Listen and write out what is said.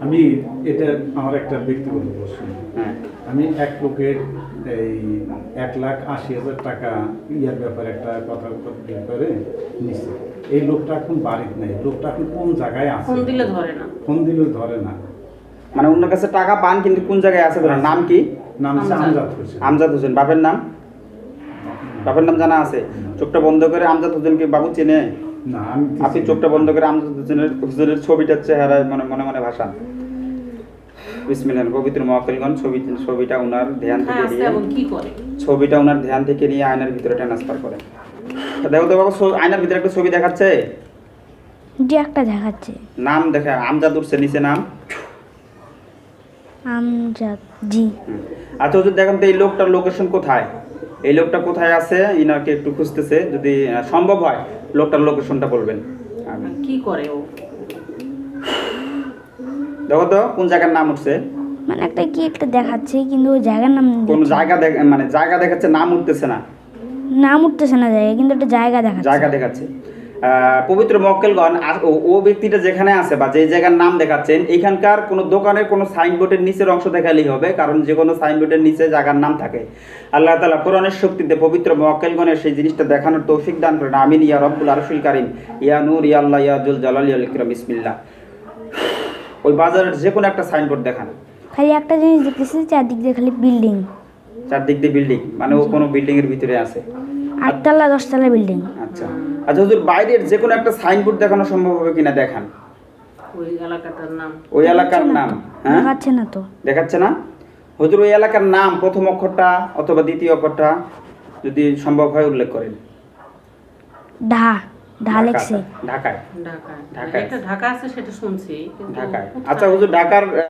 আমি এটা আমার একটা ব্যক্তিগত প্রশ্ন। হ্যাঁ। আমি এক লোকের এই এক লাখ আশি হাজার টাকা ইয়ার ব্যাপারে একটা কথা ব্যাপারে নিচ্ছে এই লোকটা এখন বাড়িতে নেই। লোকটা এখন কোন জায়গায় আছে? ফোন দিলে ধরে না। ফোন দিলেও ধরে না। মানে অন্য কাছে টাকা পান কিন্তু কোন জায়গায় আছে ধরেন নাম কি? নাম হচ্ছে আমজাদ। আমজাদ হোসেন। আমজাদ হোসেন। বাপের নাম? বাপের নাম। জানা আছে? চোখটা বন্ধ করে আমজাদ হোসেনকে বাবু চেনে? না আমি আপনি চোখটা বন্ধ করে আমজাদ হোসেনের হোসেনের ছবিটার চেহারায় মনে মনে মনে ভাসান বিসমিল্লাহ পবিত্র মহাকলগণ ছবি ছবিটা ওনার ধ্যান হ্যাঁ থেকে নিয়ে এবং কি করে? ছবিটা ওনার ধ্যান থেকে নিয়ে আয়নার ভিতরে ট্রান্সফার করে। দেখো তো বাবা আয়নার ভিতরে একটা ছবি দেখাচ্ছে? যে একটা দেখাচ্ছে। নাম দেখা আমজাদ উঠছে নিচে নাম। আমজাদ জি। আচ্ছা দেখেন তো এই লোকটার লোকেশন কোথায়? এই লোকটা কোথায় আছে? ইনাকে একটু খুঁজতেছে যদি সম্ভব হয় লোকটার লোকেশনটা বলবেন। কি করে ও? দেখো তো কোন জায়গার নাম উঠছে? মানে একটা কি একটা দেখাচ্ছে কিন্তু ওই জায়গার নাম কোন জায়গা দেখ মানে জায়গা দেখাচ্ছে নাম উঠতেছে না। নাম উঠতেছে না জায়গা কিন্তু একটা জায়গা দেখাচ্ছে। জায়গা দেখাচ্ছে। পবিত্র মক্কেলগণ ও- ব্যক্তিটা যেখানে আছে বা যে জায়গার নাম দেখাচ্ছেন এখানকার কোনো দোকানের কোনো সাইনবোর্ডের নিচের অংশ দেখালেই হবে কারণ যে কোনো সাইনবোর্ডের নিচে জায়গার নাম থাকে। আল্লাহ তালা কোরআনের শক্তিতে পবিত্র মক্কেলগণের সেই জিনিসটা দেখানোর তৌফিক দান করেন। আমিন ইয়া রব্বুল আরশুল কারিম ইয়া নূর ইয়া আল্লাহ ইয়া জুল জালাল ইকরাম বিসমিল্লাহ। ওই বাজারের যে কোনো একটা সাইনবোর্ড দেখান। খালি একটা জিনিস দেখতেছি চারদিক দিয়ে খালি বিল্ডিং। চারদিক দিয়ে বিল্ডিং মানে ও কোনো বিল্ডিং এর ভিতরে আছে। আটতলা দশতলা বিল্ডিং। আচ্ছা। আচ্ছা হুজুর বাইরের যে কোনো একটা সাইনবোর্ড দেখানো সম্ভব হবে কিনা দেখান। ওই এলাকাটার নাম। ওই এলাকার নাম হ্যাঁ? দেখাচ্ছে না তো। দেখাচ্ছে না? হুজুর ওই এলাকার নাম প্রথম অক্ষরটা অথবা দ্বিতীয় অক্ষরটা যদি সম্ভব হয় উল্লেখ করেন। ঢা ঢা ঢাকা- লেখছে। ঢাকায়। ঢাকায়। ঢাকায়। ঢাকা আছে সেটা শুনছি কিন্তু ঢাকায়। আচ্ছা হুজুর ঢাকার